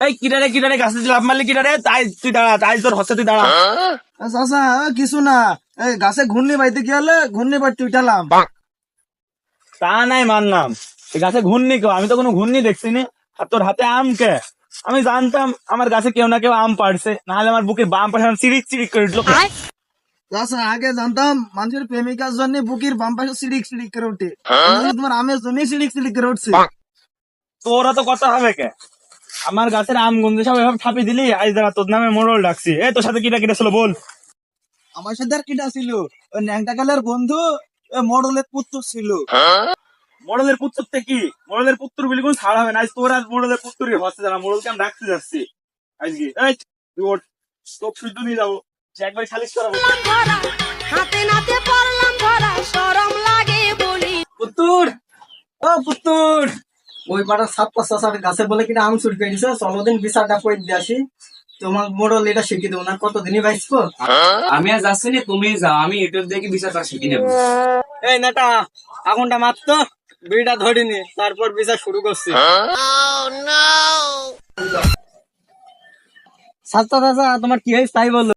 এই কিরারে কিরারে গাছে লাভ মারলি কিরারে তাই তুই দাঁড়া তাই তোর হচ্ছে তুই দাঁড়া। চাচা কিছু না। এই গাছে ঘূর্ণি বাইতে কি হলে? ঘূর্ণি বাইতে উঠালাম তা নাই মানলাম। এই গাছে ঘূর্ণি কেউ আমি তো কোনো ঘূর্ণি দেখছি নি আর তোর হাতে আম কে? আমি জানতাম আমার গাছে কেউ না কেউ আম পাড়ছে। নাহলে আমার বুকের বাম পাশে চিরিক চিরিক করে উঠল। চাচা আগে জানতাম মানুষের প্রেমিকার জন্য বুকির বাম পাশে সিডিক সিডিক করে উঠে। কিন্তু তোমার আমের জন্য সিডিক সিডিক করে উঠছে। তোরা তো কথা হবে কে? আমার গাছের আম গন্ধে সব এভাবে ছাপি দিলি? আজ দাঁড়া তোর নামে মোড়ল ডাকছি। এ তোর সাথে কিটা কিটা ছিল বল। আমার সাথে আর কিটা ছিল? ওই ন্যাংটা কালের বন্ধু ওই মডেলের পুত্র ছিল। মোড়লের পুত্র কি? মোড়লের পুত্র বলি কোন ছাড় হবে না। আজ তোর আজ মোড়লের পুত্রই হচ্ছে জানা মোড়লকে আমি ডাকতে যাচ্ছি। আজকে এই তুই ওঠ। তোর শুদ্ধ নিয়ে যাব একবার সালিশ করাবো। হাতে নাতে পড়লাম ধরা সরম লাগে বলি। পুত্তুর! ও পুত্তুর! ওই পাড়ার সাত পাঁচ চাষার গাছে বলে কিনা আম চুরি করে দিছে। চলো দিন বিচারটা করে দিয়ে আসি। তোমার মোড়ল এটা শিখিয়ে দেবো না কতদিনই বাইসবো আমি আর যাচ্ছি না তুমি যাও আমি ইউটিউব দেখে বিচারটা শিখে নেব। এই নেটা আগুনটা মারতো বিড়িটা ধরিনি তারপর বিচার শুরু করছি। সাতটা চাষা তোমার কি হয়েছে তাই বলো।